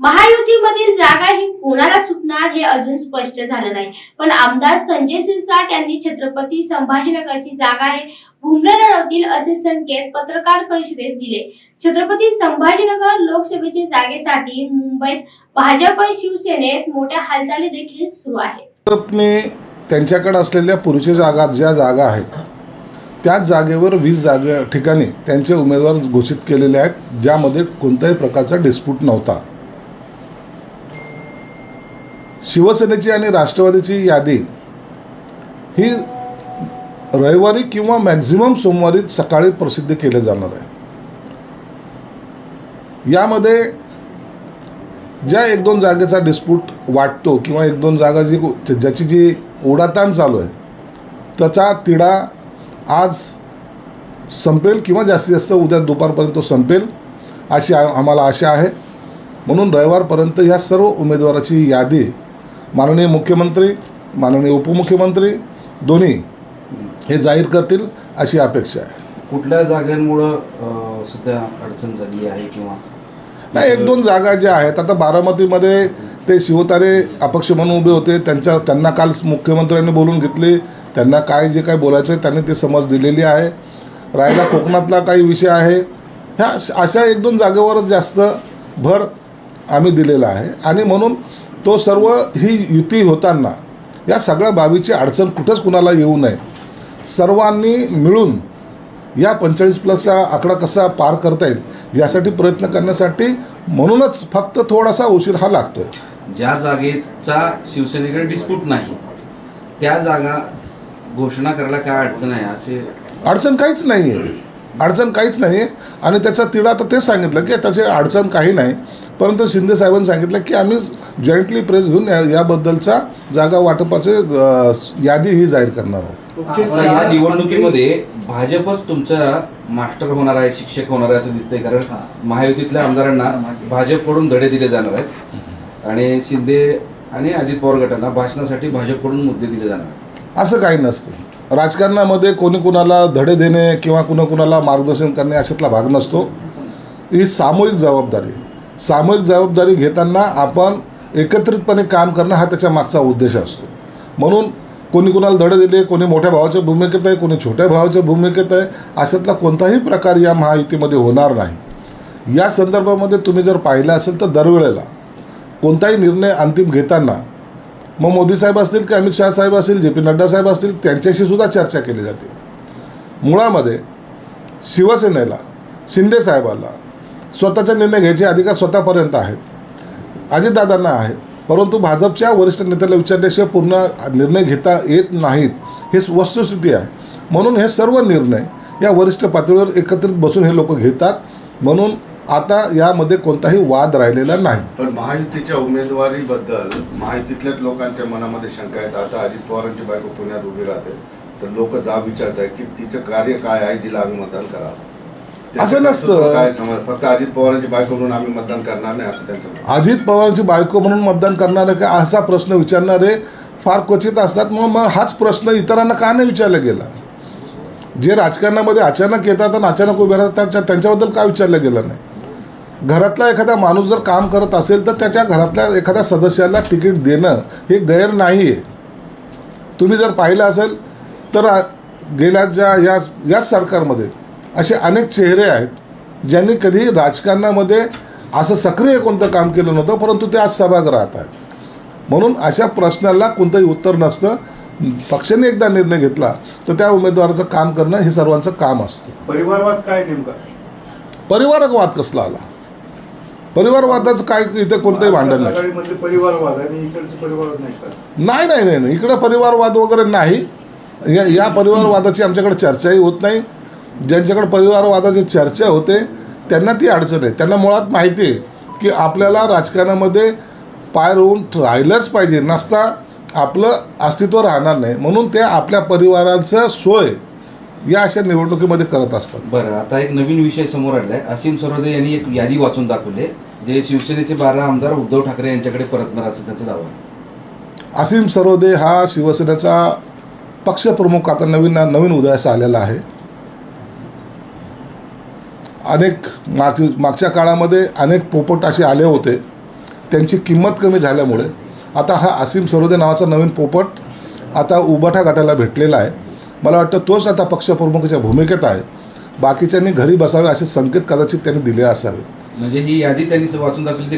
महायुतीमधील जागा ही कोणाला सुटणार हे अजून स्पष्ट झालं नाही. पण आमदार संजय सिरसाट यांनी छत्रपती संभाजीनगरची जागा हे भुमरे लढवतील असे संकेत पत्रकार परिषदेत दिले. छत्रपती संभाजीनगर लोकसभेच्या जागेसाठी मुंबईत भाजप आणि शिवसेनेत मोठ्या हालचाली देखील सुरू आहेत. त्यांच्याकडे असलेल्या पुरुषी जागा ज्या जागा आहेत त्याच जागेवर वीस जागे ठिकाणी त्यांचे उमेदवार घोषित केलेले आहेत ज्यामध्ये कोणत्याही प्रकारचा डिस्प्यूट नव्हता. शिवसेनेची आणि राष्ट्रवादीची यादी ही रविवारी किंवा मॅक्झिमम सोमवारी सकाळी प्रसिद्ध केले जाणार आहे. यामध्ये ज्या एक दोन जागेचा डिस्प्यूट वाटतो किंवा एक दोन जागा जी ज्याची जी ओढाताण चालू आहे त्याचा तिढा आज संपेल किंवा जास्तीत जास्त उद्या दुपारपर्यंत तो संपेल अशी आम्हाला आशा आहे. म्हणून रविवारपर्यंत ह्या सर्व उमेदवाराची यादी माननीय मुख्यमंत्री माननीय उपमुख्यमंत्री दोन्ही हे जाहीर करतील अशी अपेक्षा आहे. कुठल्या जागांमुळं सध्या अडचण झाली आहे किंवा? नाही एक दोन जागा ज्या आहेत आता बारामतीमध्ये ते शिवतारे अपक्ष म्हणून उभे होते त्यांच्या त्यांना काल मुख्यमंत्र्यांनी बोलून घेतले त्यांना काय जे काय बोलायचं आहे त्यांनी ते समज दिलेली आहे. राहिला कोकणातला काही विषय आहे. ह्या अशा एक दोन जागेवरच जास्त भर आम्ही दिलेला आहे. आणि म्हणून तो सर्व ही युती होताना या सगळ्या बाबीची अडचण कुठंच कुणाला येऊ नये. सर्वांनी मिळून या पंचेचाळीस प्लसचा आकडा कसा पार करता येईल यासाठी प्रयत्न करण्यासाठी म्हणूनच फक्त थोडासा उशीर हा लागतोय. ज्या जागेचा शिवसेनेकडे डिस्प्यूट नाही त्या जागा घोषणा करायला काय अडचण आहे असे अडचण काहीच नाही आहे अडचण काहीच नाही. आणि त्याचा तिढा तर तेच सांगितलं की त्याची अडचण काही नाही. परंतु शिंदे साहेबांनी सांगितलं की आम्ही जॉईंटली प्रेस घेऊन या याबद्दलचा जागा वाटपाचे यादी ही जाहीर करणार आहोत. या निवडणुकीमध्ये भाजपच तुमचा मास्टर होणार आहे शिक्षक होणार आहे असं दिसतंय. कारण महायुतीतल्या आमदारांना भाजपकडून धडे दिले जाणार आहेत. आणि शिंदे आणि अजित पवार गटांना भाषणासाठी भाजपकडून मुद्दे दिले जाणार असं काही नसतं. राजकारणामध्ये कोणी कुणाला धडे देणे किंवा कुणा कुणाला मार्गदर्शन करणे अशातला भाग नसतो. ही सामूहिक जबाबदारी सामूहिक जबाबदारी घेताना आपण एकत्रितपणे काम करणं हा त्याच्या मागचा उद्देश असतो. म्हणून कोणी कुणाला धडे दिले कोणी मोठ्या भावाच्या भूमिकेत आहे कोणी छोट्या भावाच्या भूमिकेत आहे अशातला कोणताही प्रकार या महायुतीमध्ये होणार नाही. या संदर्भामध्ये तुम्ही जर पाहिलं असेल तर दरवेळेला कोणताही निर्णय अंतिम घेताना मग मोदी साहेब असतील की अमित शहा साहेब असतील जे पी नड्डा साहेब असतील त्यांच्याशी सुद्धा चर्चा केली जाते. मुळामध्ये शिवसेनेला शिंदे साहेबाला स्वतःचा निर्णय घ्यायचे अधिकार स्वतःपर्यंत आहेत. अजितदादांना आहेत. परंतु भाजपच्या वरिष्ठ नेत्याला विचारल्याशिवाय पूर्ण निर्णय घेता येत नाहीत. हे वस्तुस्थिती आहे. म्हणून हे सर्व निर्णय या वरिष्ठ पातळीवर एकत्रित बसून हे लोक घेतात. म्हणून आता यामध्ये कोणताही वाद राहिलेला नाही. पण महायुतीच्या उमेदवारीबद्दल महायुतीतल्याच लोकांच्या मनामध्ये शंका आहेत. आता अजित पवारांची बायको पुण्यात उभी राहते. तर लोक जाब विचारत आहेत की तिचं कार्य काय आहे जिला आम्ही मतदान करावं? असं नसतं. काय समज फक्त अजित पवारांची बायको म्हणून आम्ही मतदान करणार नाही असं त्यांचं. अजित पवारांची बायको म्हणून मतदान करणारे का असा प्रश्न विचारणारे फार क्वचित असतात. मग मग हाच प्रश्न इतरांना का नाही विचारला गेला? जे राजकारणामध्ये अचानक येतात आणि अचानक उभे राहतात त्यांच्या त्यांच्याबद्दल का विचारलं गेलं नाही? घरातला एखादा माणूस जर काम करत असेल तर त्याच्या घरातल्या एखाद्या सदस्याला तिकीट देणं हे गैर नाही आहे तुम्ही जर पाहिलं असेल तर गेल्या ज्या या याच सरकारमध्ये असे अनेक चेहरे आहेत ज्यांनी कधी राजकारणामध्ये असं सक्रिय कोणतं काम केलं नव्हतं परंतु ते आज सभागृहात आहेत. म्हणून अशा प्रश्नाला कोणतंही उत्तर नसतं. पक्षाने एकदा निर्णय घेतला तर त्या उमेदवाराचं काम करणं हे सर्वांचं काम असतं. परिवारवाद काय नेमका? परिवारक वाद कसला आला? परिवारवादाचं काय इथे कोणतंही भांडण नाही. सकाळी परिवारवाद आणि इकडचे परिवारवाद नाही का नाही नाही नाही नाही. इकडं परिवारवाद वगैरे नाही. या या परिवारवादाची आमच्याकडे चर्चाही होत नाही. ज्यांच्याकडे परिवारवादाची चर्चा होते त्यांना ती अडचण आहे. त्यांना मुळात माहिती आहे की आपल्याला राजकारणामध्ये पाय रोवून राहिलंच पाहिजे. नसता आपलं अस्तित्व राहणार नाही. म्हणून ते आपल्या परिवाराचं सोय या अशा निवडणुकीमध्ये करत असतात. बरं आता एक नवीन विषय समोर आलाय. असीम सरोदे यांनी एक यादी वाचून दाखवली जे शिवसेनेचे बारा आमदार उद्धव ठाकरे यांच्याकडे परतणार असं त्यांचा दावा. आहे. असीम सरोदे हा शिवसेनेचा पक्षप्रमुख आता नवीन नवीन उदयास आलेला आहे. अनेक माग मागच्या काळामध्ये अनेक पोपट असे आले होते. त्यांची किंमत कमी झाल्यामुळे आता हा आसिम सरोदे नावाचा नवीन पोपट आता उबाठा गटाला भेटलेला आहे. मला वाटतं तोच आता पक्षप्रमुखाच्या भूमिकेत आहे. बाकीच्यांनी घरी बसावे असे संकेत कदाचित त्यांनी दिले असावे म्हणजे ही यादी त्यांनी वाचून दाखवली ते